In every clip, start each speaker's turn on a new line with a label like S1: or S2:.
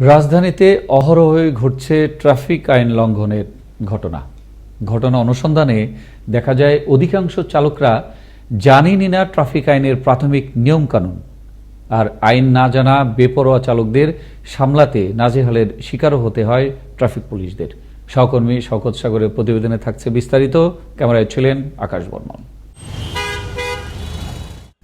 S1: রাজধানীতে অহরহই ঘটছে ট্রাফিক আইন লঙ্ঘনের ঘটনা। ঘটনা অনুসন্ধানে দেখা যায়, অধিকাংশ চালকরা জানেনই না ট্রাফিক আইনের প্রাথমিক নিয়মকানুন। আর আইন না জানা বেপরোয়া চালকদের সামলাতে নাজেহালের শিকারও হতে হয় ট্রাফিক পুলিশদের। সহকর্মী শওকত সাগরের প্রতিবেদনে থাকছে বিস্তারিত। ক্যামেরায় ছিলেন আকাশ বর্মন।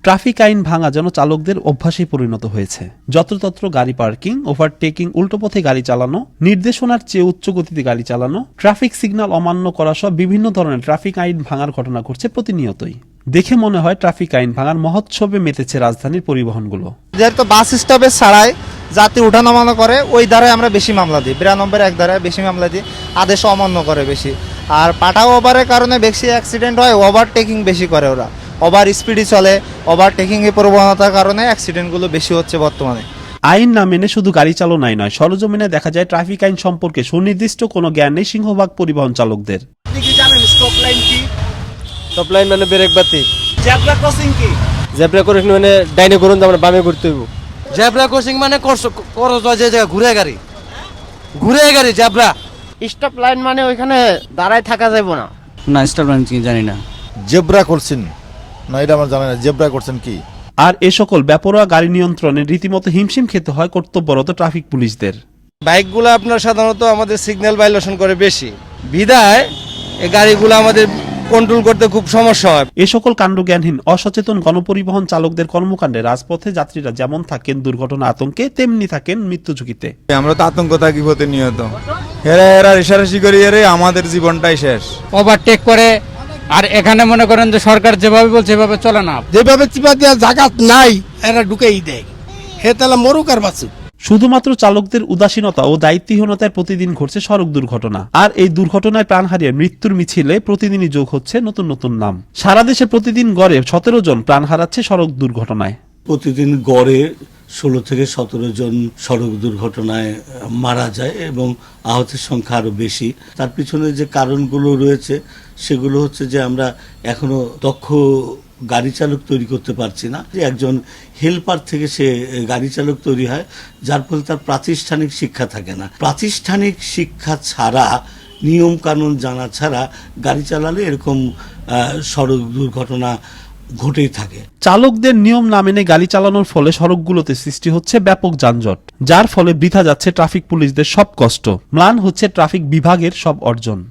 S2: ট্রাফিক আইন ভাঙা যেন চালকদের অভ্যাসে পরিণত হয়েছে। যত্রতত্র গাড়ি পার্কিং, ওভারটেকিং, উল্টো পথে গাড়ি চালানো, নির্দেশনার চেয়ে উচ্চ গতিতে গাড়ি চালানো, ট্রাফিক সিগন্যাল অমান্য করা সব বিভিন্ন ধরনের ট্রাফিক আইন ভাঙার ঘটনা ঘটছে প্রতিনিয়তই। দেখে মনে হয় ট্রাফিক আইন ভাঙার মহোৎসবে মেতেছে রাজধানীর পরিবহনগুলো।
S3: যেহেতু বাস স্টপে ছাড়াই যাত্রী উঠানামানো করে, ওই দ্বারাই আমরা বেশি মামলা দিই। বিরানব্বই এক দ্বারায় বেশি মামলা দিই আদেশ অমান্য করে বেশি। আর পাটা ওভারের কারণে বেশি অ্যাক্সিডেন্ট হয় ওভারটেকিং বেশি করে ওরা। ওভার স্পিডে চলে ওভারটেকিং এর প্রবণতার কারণে অ্যাক্সিডেন্টগুলো বেশি হচ্ছে বর্তমানে।
S2: আইন না মেনে শুধু গাড়ি চালনাই নয় সরজমিনে দেখা যায় ট্রাফিক আইন সম্পর্কে সুনির্দিষ্ট কোনো জ্ঞান নেই সিংহভাগ পরিবহন চালকদের।
S4: আপনি জানেন স্টপ লাইন কি?
S5: টপ লাইন মানে ব্রেক বাতি।
S4: জেব্রা ক্রসিং কি?
S5: জেব্রা করে মানে ডাইনে করুন আমরা বামে ঘুরতে হইব।
S6: জেব্রা ক্রসিং মানে করস যে জায়গা ঘুরে গাড়ি। ঘুরে গাড়ি জেব্রা
S7: স্টপ লাইন মানে ওইখানে দাঁড়ায় থাকা যাবে না।
S8: না স্টার লাইন কি জানি না।
S9: জেব্রা করছেন না এটা আমার জানা না জেব্রা করছেন কি?
S2: আর এ সকল ব্যাপরোয়া গাড়ি নিয়ন্ত্রণে রীতিমতো হিমশিম খেতে হয় কর্তব্যরত ট্রাফিক পুলিশদের।
S5: বাইকগুলো আপনার সাধারণত আমাদের সিগন্যাল ভাইলেশন করে বেশি। বিদায় এই গাড়িগুলো আমাদের কন্ট্রোল করতে খুব সমস্যা হয়।
S2: এ সকল কাণ্ডজ্ঞানহীন অসচেতন গণপরিবহন চালকদের কর্মকাণ্ডে রাজপথে যাত্রীরা যেমন থাকেন দুর্ঘটনা আতঙ্কে তেমনি থাকেন মৃত্যু ঝুঁকিতে।
S10: আমরা তো আতঙ্ক থাকি প্রতিনিয়ত হেরা হেরা রেশারেশি করি এরে আমাদের জীবনটাই শেষ।
S8: ওভারটেক করে আর এখানে মনে করেন যে সরকার যেভাবে বলছে এভাবে চলে না।
S4: যেভাবে চিপা দেওয়া জায়গা নাই এরা ঢুকেই দেয়। হে তাহলে মরুক আর বাঁচুক।
S2: শুধুমাত্র চালকদের উদাসীনতা ও দায়িত্বহীনতায় প্রতিদিন ঘটছে সড়ক দুর্ঘটনা। আর এই দুর্ঘটনায় প্রাণ হারিয়ে মৃত্যুর মিছিলে প্রতিদিনই যোগ হচ্ছে নতুন নতুন নাম। সারা দেশে প্রতিদিন গড়ে সতেরো জন প্রাণ হারাচ্ছে সড়ক দুর্ঘটনায়।
S11: প্রতিদিন গড়ে ষোলো থেকে সতেরো জন সড়ক দুর্ঘটনায় মারা যায় এবং আহতের সংখ্যা আরও বেশি। তার পিছনে যে কারণগুলো রয়েছে, সেগুলো হচ্ছে যে আমরা এখনও দক্ষ গাড়ি চালক তৈরি করতে পারছি না। যে একজন হেল্পার থেকে সে গাড়ি চালক তৈরি হয়, যার ফলে তার প্রাতিষ্ঠানিক শিক্ষা থাকে না। প্রাতিষ্ঠানিক শিক্ষা ছাড়া নিয়ম কানুন জানা ছাড়া গাড়ি চালালে এরকম সড়ক দুর্ঘটনা ঘটেই থাকে।
S2: চালকদের নিয়ম না মেনে গাড়ি চালানোর ফলে সড়কগুলোতে সৃষ্টি হচ্ছে ব্যাপক যানজট যার ফলে বৃথা যাচ্ছে ট্রাফিক পুলিশদের সব কষ্ট। ম্লান হচ্ছে ট্রাফিক বিভাগের সব অর্জন।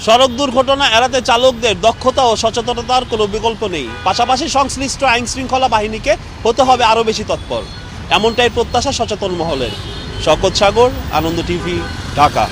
S2: সড়ক দুর্ঘটনা এড়াতে চালকদের দক্ষতা ও সচেতনতার কোনো বিকল্প নেই। পাশাপাশি সংশ্লিষ্ট আইন শৃঙ্খলা বাহিনীকে হতে হবে আরও বেশি তৎপর। এমনটাই প্রত্যাশা সচেতন মহলের। শকত সাগর আনন্দ টিভি ঢাকা।